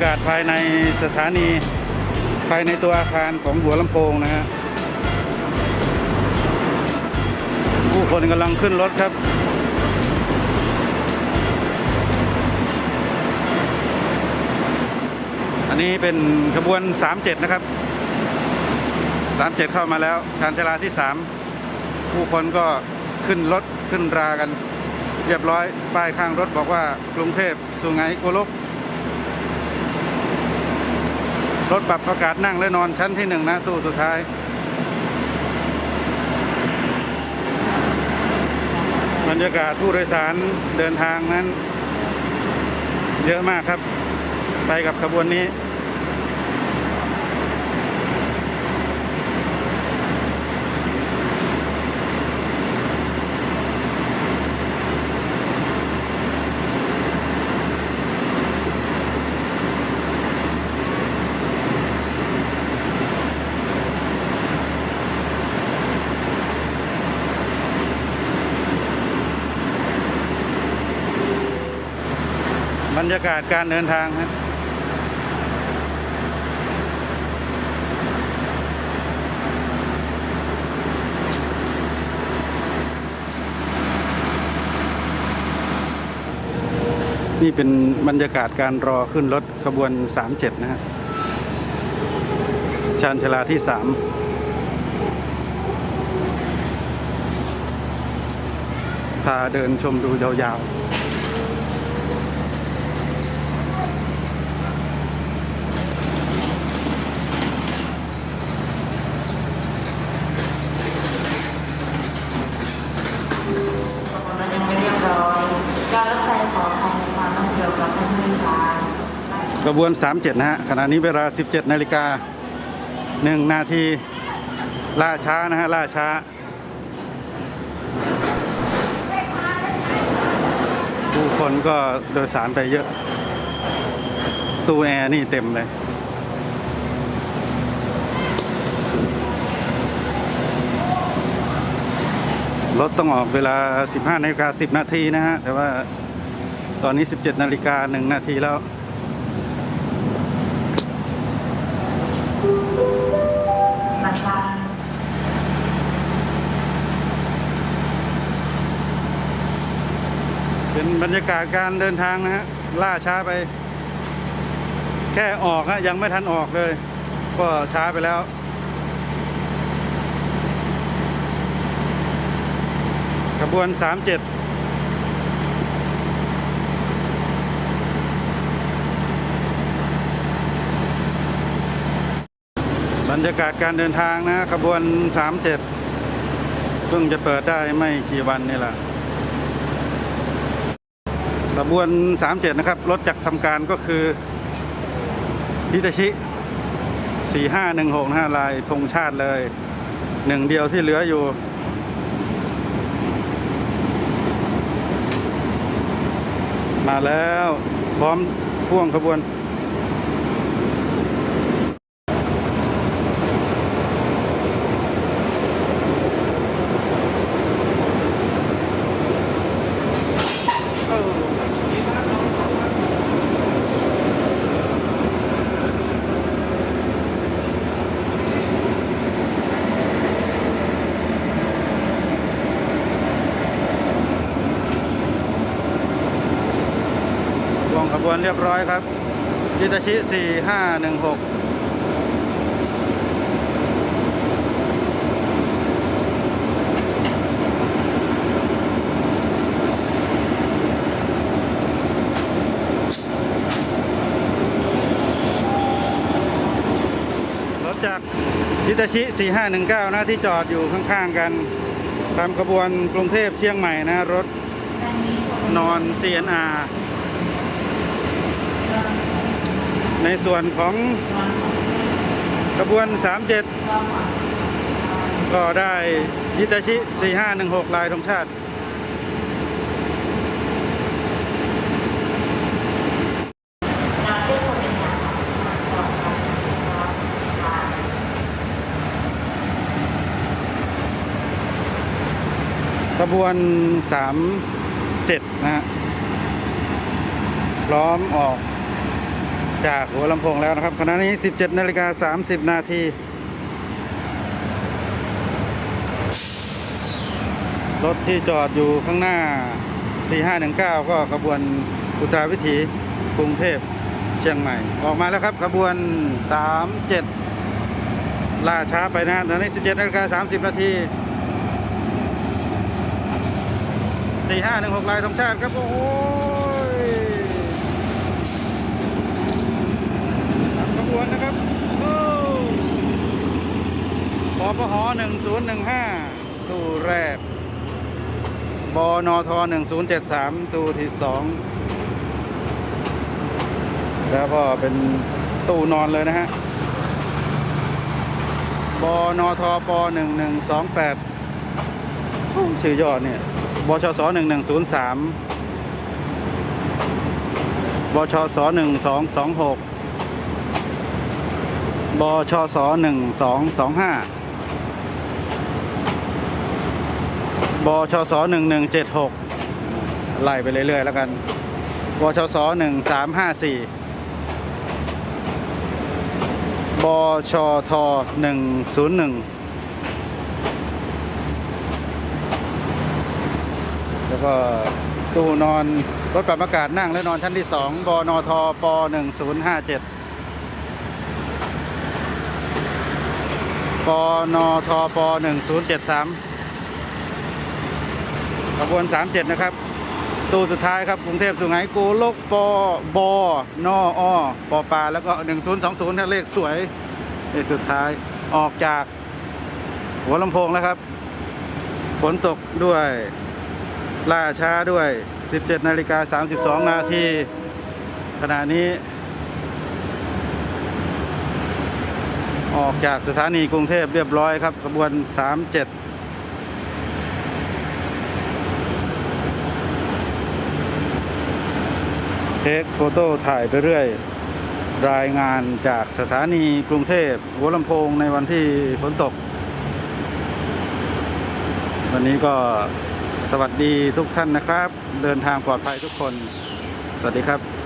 ากาศภายในสถานีภายในตัวอาคารของหัวลำโพงนะฮะผู้คนกำลังขึ้นรถครับอันนี้เป็นขบวน 37 นะครับ 37 เข้ามาแล้ว ชานชาลาที่ 3 ผู้คนก็ขึ้นรถขึ้นรากัน เรียบร้อย ป้ายข้างรถบอกว่ากรุงเทพสุไหงโกลก รถปรับอากาศนั่งและนอนชั้นที่หนึ่งนะ ตู้สุดท้าย บรรยากาศผู้โดยสารเดินทางนั้น เยอะมากครับ ไปกับขบวนนี้ บรรยากาศการเดินทางครับนี่เป็นบรรยากาศการรอขึ้นรถขบวน 37 นะฮะชานชลาที่ 3พาเดินชมดูยาวๆ กระบวน 37 นะฮะ ขณะนี้เวลา 17 นาฬิกา 1 นาที ล่าช้านะฮะ ล่าช้า ผู้คนก็โดยสารไปเยอะ ตู้แอร์นี่เต็มเลยรถต้องออกเวลา 15 นาฬิกา 10 นาทีนะฮะ แต่ว่าตอนนี้ 17 นาฬิกา 1 นาทีแล้ว เป็นบรรยากาศการเดินทางนะฮะล่าช้าไป แค่ออกฮะยังไม่ทันออกเลย ก็ช้าไปแล้ว ขบวน37บรรยากาศการเดินทางนะขบวน37เพิ่งจะเปิดได้ไม่กี่วันนี่แหละ ขบวน 37 นะครับ รถจักรทำการก็คือฮิตาชิ 4516นะฮะลายธงชาติเลยหนึ่งเดียวที่เหลืออยู่มาแล้ว พร้อมพ่วงขบวน วนเรียบร้อยครับยิตาชิ4516รถจากยิตาชิ 4519 นะที่จอดอยู่ข้างๆกัน ตามขบวนกรุงเทพเชียงใหม่นะ รถนอน CNR ในส่วนของขบวน 37 ก็ได้ยิตาชิ 4516 ลายธงชาตินาเที่ยวคนเป็นทางขบวน 37 นะฮะพร้อมออก จากหัวลำโพงแล้วนะครับขณะนี้ 17นาฬิกา30 นาทีรถที่จอดอยู่ข้างหน้า 4519 ก็ขบวนอุตราวิถีกรุงเทพเชียงใหม่ ออกมาแล้วครับขบวน 37 ล่าช้าไปนะตอนนี้17นาฬิกา30 นาที4516ลายธงชาติครับ โอ้ นำขบวนนะครับโอ้ปปห1015ตู้แรกบนท1073ตู้ที่สองแล้วก็เป็นตู้นอนเลยนะฮะบนทป1128ชื่อยอดเนี่ยบชส1103บชส1226 บชส1225บชสหนึ่งหนึ่งเจ็ดหกไล่ไปเรื่อยๆแล้วกันบชสหนึ่งสามห้าสี่บชทหนึ่งศูนย์หนึ่งแล้วก็ตู้นอนรถปรับอากาศนั่งและนอนชั้นที่สองบนทปหนึ่งศูนย์ห้าเจ็ด นทปหนึ่งศูนย์เจ็ดสามขบวน 37 นะครับ ตู้สุดท้ายครับกรุงเทพสุไหงโกลกปบนออปอปาแล้วก็ 1020นะเลขสวยเลขสุดท้ายออกจากหัวลำโพงแล้วครับฝนตกด้วยล่าช้าด้วย 17 นาฬิกา 32 นาทีขณะนี้ ออกจากสถานีกรุงเทพเรียบร้อยครับขบวน37เทคโฟโต้ถ่ายไปเรื่อย รายงานจากสถานีกรุงเทพหัวลำโพงในวันที่ฝนตก วันนี้ก็สวัสดีทุกท่านนะครับ เดินทางปลอดภัยทุกคน สวัสดีครับ